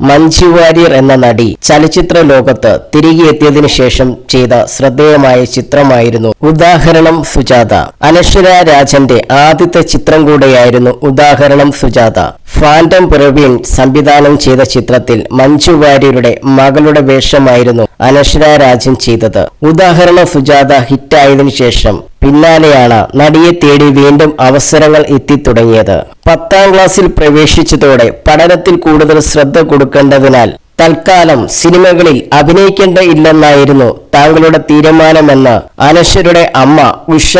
മഞ്ജു വാര്യർ എന്ന നടി ചലച്ചിത്ര ലോകത്ത് തിരികെ എത്തിയതിനു ശേഷം ചെയ്ത ശ്രദ്ധേയമായ ചിത്രമായിരുന്നു ഉദാഹരണം സുജാത. അനശ്വര രാജന്റെ ആദ്യത്തെ ചിത്രം കൂടെയായിരുന്നു ഉദാഹരണം സുജാത. ഫാന്റം പ്രവീൺ സംവിധാനം ചെയ്ത ചിത്രത്തിൽ മഞ്ജു വാര്യരുടെ മകളുടെ വേഷമായിരുന്നു അനശ്വര രാജൻ ചെയ്തത്. ഉദാഹരണം സുജാത ഹിറ്റായതിനു ശേഷം പിന്നാലെയാണ് നടിയെ തേടി വീണ്ടും അവസരങ്ങൾ എത്തിത്തുടങ്ങിയത്. പത്താം ക്ലാസ്സിൽ പ്രവേശിച്ചതോടെ പഠനത്തിൽ കൂടുതൽ ശ്രദ്ധ കൊടുക്കേണ്ടതിനാൽ തൽക്കാലം സിനിമകളിൽ അഭിനയിക്കേണ്ട ഇല്ലെന്നായിരുന്നു താങ്കളുടെ തീരുമാനമെന്ന് അനശ്വരുടെ അമ്മ ഉഷ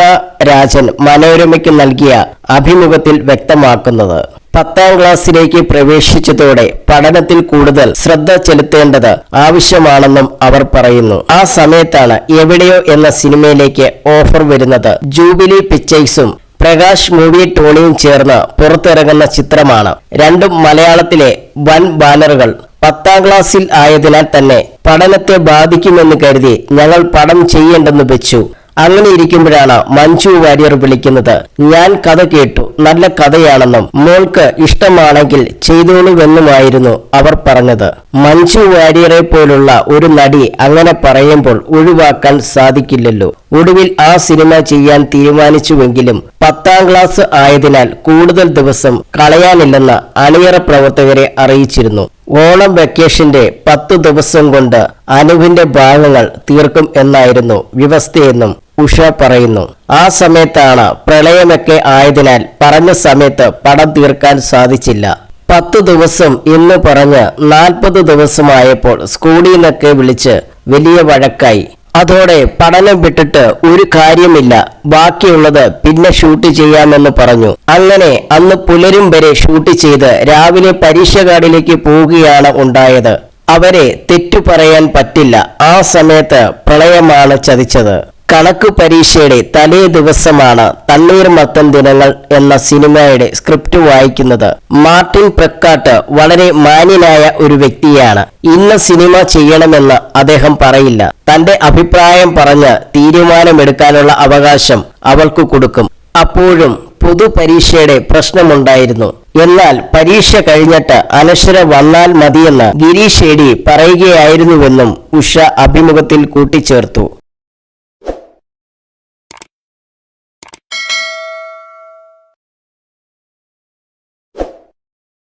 രാജൻ മനോരമയ്ക്ക് നൽകിയ അഭിമുഖത്തിൽ വ്യക്തമാക്കുന്നത്. പത്താം ക്ലാസ്സിലേക്ക് പ്രവേശിച്ചതോടെ പഠനത്തിൽ കൂടുതൽ ശ്രദ്ധ ചെലുത്തേണ്ടത് ആവശ്യമാണെന്നും അവർ പറയുന്നു. ആ സമയത്താണ് എവിടെയോ എന്ന സിനിമയിലേക്ക് ഓഫർ വരുന്നത്. ജൂബിലി പിക്ചേഴ്സും പ്രകാശ് മൂവി ടോണിയും ചേർന്ന് പുറത്തിറങ്ങുന്ന ചിത്രമാണ്. രണ്ടും മലയാളത്തിലെ വൻ ബാനറുകൾ. പത്താം ക്ലാസ്സിൽ ആയതിനാൽ തന്നെ പഠനത്തെ ബാധിക്കുമെന്ന് കരുതി ഞങ്ങൾ പടം ചെയ്യേണ്ടെന്ന് വെച്ചു. അങ്ങനെ ഇരിക്കുമ്പോഴാണ് മഞ്ജു വാര്യർ വിളിക്കുന്നത്. ഞാൻ കഥ കേട്ടു. നല്ല കഥയാണെന്നും മോൾക്ക് ഇഷ്ടമാണെങ്കിൽ ചെയ്തോളുവെന്നുമായിരുന്നു അവർ പറഞ്ഞത്. മഞ്ജു വാര്യറെ പോലുള്ള ഒരു നടി അങ്ങനെ പറയുമ്പോൾ ഒഴിവാക്കാൻ സാധിക്കില്ലല്ലോ. ഒടുവിൽ ആ സിനിമ ചെയ്യാൻ തീരുമാനിച്ചുവെങ്കിലും പത്താം ക്ലാസ് ആയതിനാൽ കൂടുതൽ ദിവസം കളയാനില്ലെന്ന് അണിയറ പ്രവർത്തകരെ അറിയിച്ചിരുന്നു. ഓണം വെക്കേഷന്റെ പത്തു ദിവസം കൊണ്ട് അനുവിന്റെ ഭാഗങ്ങൾ തീർക്കും എന്നായിരുന്നു വ്യവസ്ഥയെന്നും ഉഷ പറയുന്നു. ആ സമയത്താണ് പ്രളയമൊക്കെ ആയതിനാൽ പറഞ്ഞ സമയത്ത് പടം തീർക്കാൻ സാധിച്ചില്ല. പത്ത് ദിവസം എന്ന് പറഞ്ഞ് നാൽപ്പത് ദിവസമായപ്പോൾ സ്കൂളിൽ നിന്നൊക്കെ വിളിച്ച് വലിയ വഴക്കായി. അതോടെ പഠനം വിട്ടിട്ട് ഒരു കാര്യമില്ല. ബാക്കിയുള്ളത് പിന്നെ ഷൂട്ട് ചെയ്യാമെന്ന് പറഞ്ഞു. അങ്ങനെ അന്ന് പുലരും വരെ ഷൂട്ട് ചെയ്ത് രാവിലെ പരീക്ഷ കാർഡിലേക്ക് പോവുകയാണ് ഉണ്ടായത്. അവരെ തെറ്റു പറയാൻ പറ്റില്ല. ആ സമയത്ത് പ്രളയമാണ് ചതിച്ചത്. കണക്ക് പരീക്ഷയുടെ തലേ ദിവസമാണ് തണ്ണീർമത്തൻ ദിനങ്ങൾ എന്ന സിനിമയുടെ സ്ക്രിപ്റ്റ് വായിക്കുന്നത്. മാർട്ടിൻ പ്രക്കാട്ട് വളരെ മാന്യനായ ഒരു വ്യക്തിയാണ്. ഇന്ന സിനിമ ചെയ്യണമെന്ന് അദ്ദേഹം പറയില്ല. തന്റെ അഭിപ്രായം പറഞ്ഞ് തീരുമാനമെടുക്കാനുള്ള അവകാശം അവൾക്ക് കൊടുക്കും. അപ്പോഴും പൊതുപരീക്ഷയുടെ പ്രശ്നമുണ്ടായിരുന്നു. എന്നാൽ പരീക്ഷ കഴിഞ്ഞിട്ട് അനശ്വര വന്നാൽ മതിയെന്ന് ഗിരീഷ് ഏടി പറയുകയായിരുന്നുവെന്നും ഉഷ അഭിമുഖത്തിൽ കൂട്ടിച്ചേർത്തു.